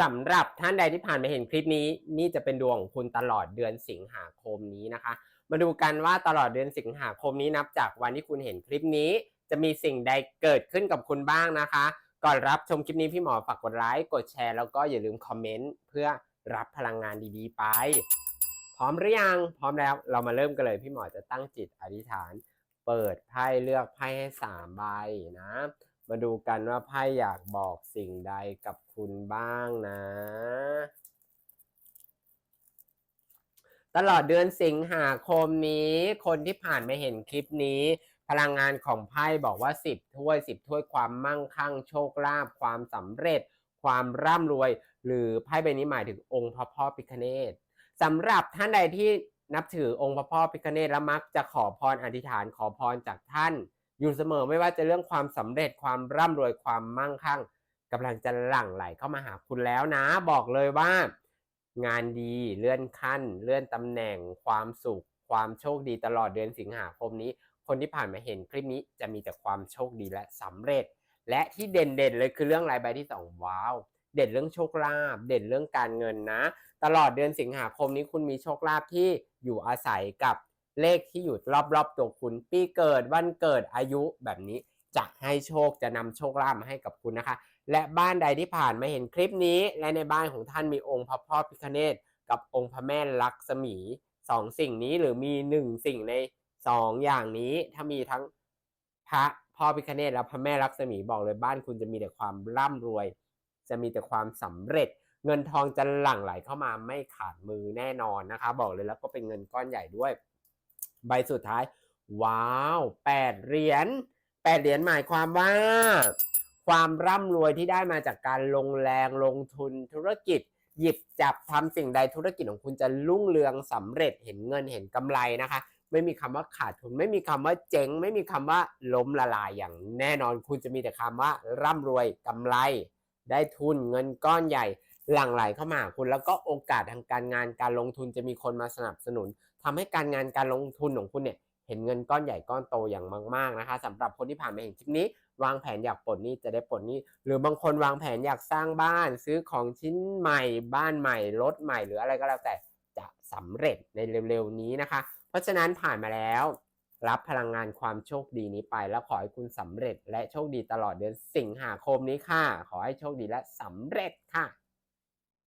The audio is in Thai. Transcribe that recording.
สำหรับท่านใดที่ผ่านมาเห็นคลิปนี้ นี่จะเป็นดวงของคุณตลอดเดือนสิงหาคมนี้นะคะ มาดูกันว่าตลอดเดือนสิงหาคมนี้นับจากวันที่คุณเห็นคลิปนี้ จะมีสิ่งใดเกิดขึ้นกับคุณบ้างนะคะ ก่อนรับชมคลิปนี้พี่หมอฝากกดไลค์กดแชร์แล้วก็อย่าลืมคอมเมนต์เพื่อรับพลังงานดีๆ ไป พร้อมหรือยังพร้อมแล้วเรามาเริ่มกันเลย พี่หมอจะตั้งจิตอธิษฐาน เปิดไพ่เลือกไพ่ให้สามใบนะ มาดูกันว่าไพ่อยากบอกสิ่งใดกับคุณบ้างนะ ตลอดเดือนสิงหาคมนี้ คนที่ผ่านมาเห็นคลิปนี้ พลังงานของไพ่บอกว่า 10 ถ้วย 10 ถ้วยความมั่งคั่ง โชคลาภความสำเร็จ ความร่ำรวย หรือไพ่ใบนี้หมายถึงองค์พระพ่อพิคเนตสำหรับท่านใดที่นับถือองค์พระพ่อพิคเนตและมักจะขอพรอธิษฐานขอพรจากท่าน อยู่เสมอไม่ว่าจะเรื่องความสำเร็จความร่ำรวยความมั่งคั่งกำลังจะหลั่งไหลเข้ามาหาคุณแล้วนะ บอกเลยว่า งานดีเลื่อนขั้น เลื่อนตำแหน่ง ความสุข ความโชคดีตลอดเดือนสิงหาคมนี้ คนที่ผ่านมาเห็นคลิปนี้จะมีแต่ความโชคดีและสำเร็จ และที่เด่นๆเลยคือเรื่องรายใบที่สองว้าวเด่นเรื่องโชคลาภเด่นเรื่องการเงินนะ ตลอดเดือนสิงหาคมนี้คุณมีโชคลาภที่อยู่อาศัยกับ เลขที่อยู่รอบๆตัวคุณ ปีเกิดวันเกิดอายุแบบนี้จะให้โชคจะนำโชคลาภมาให้กับคุณนะคะ และบ้านใดที่ผ่านมาเห็นคลิปนี้ และในบ้านของท่านมีองค์พระพ่อพิฆเนศกับองค์พระแม่ลักษมีสองสิ่งนี้หรือมีหนึ่งสิ่งในสองอย่างนี้ถ้ามีทั้งพระพ่อพิฆเนศและพระแม่ลักษมีบอกเลยบ้านคุณจะมีแต่ความร่ำรวย จะมีแต่ความสำเร็จ เงินทองจะหลั่งไหลเข้ามาไม่ขาดมือแน่นอนนะคะ บอกเลยแล้วก็เป็นเงินก้อนใหญ่ด้วย ใบสุดท้าย ว้าวแปดเหรียญแปดเหรียญหมายความว่า ความร่ำรวยที่ได้มาจากการลงแรงลงทุนธุรกิจ หยิบจับทำสิ่งใดธุรกิจของคุณจะรุ่งเรืองสำเร็จเห็นเงินเห็นกำไรนะคะ ไม่มีคำว่าขาดทุน ไม่มีคำว่าเจ๊ง ไม่มีคำว่าล้มละลายอย่างแน่นอนคุณจะมีแต่คำว่าร่ำรวยกำไร ได้ทุนเงินก้อนใหญ่ หลั่งไหลเข้ามาหาคุณแล้วก็โอกาสทางการงานการลงทุนจะมีคนมาสนับสนุนทำให้การงานการลงทุนของคุณเนี่ยเห็นเงินก้อนใหญ่ก้อนโตอย่างมาก ๆนะคะสำหรับคนที่ผ่านมาเห็นคลิปนี้ วางแผนอยากปลดหนี้จะได้ปลดหนี้ หรือบางคนวางแผนอยากสร้างบ้าน ซื้อของชิ้นใหม่ บ้านใหม่รถใหม่ หรืออะไรก็แล้วแต่จะสำเร็จในเร็วๆนี้นะคะ เพราะฉะนั้นผ่านมาแล้ว รับพลังงานความโชคดีนี้ไป แล้วขอให้คุณสำเร็จและโชคดีตลอดเดือนสิงหาคมนี้ค่ะ ขอให้โชคดีและสำเร็จค่ะ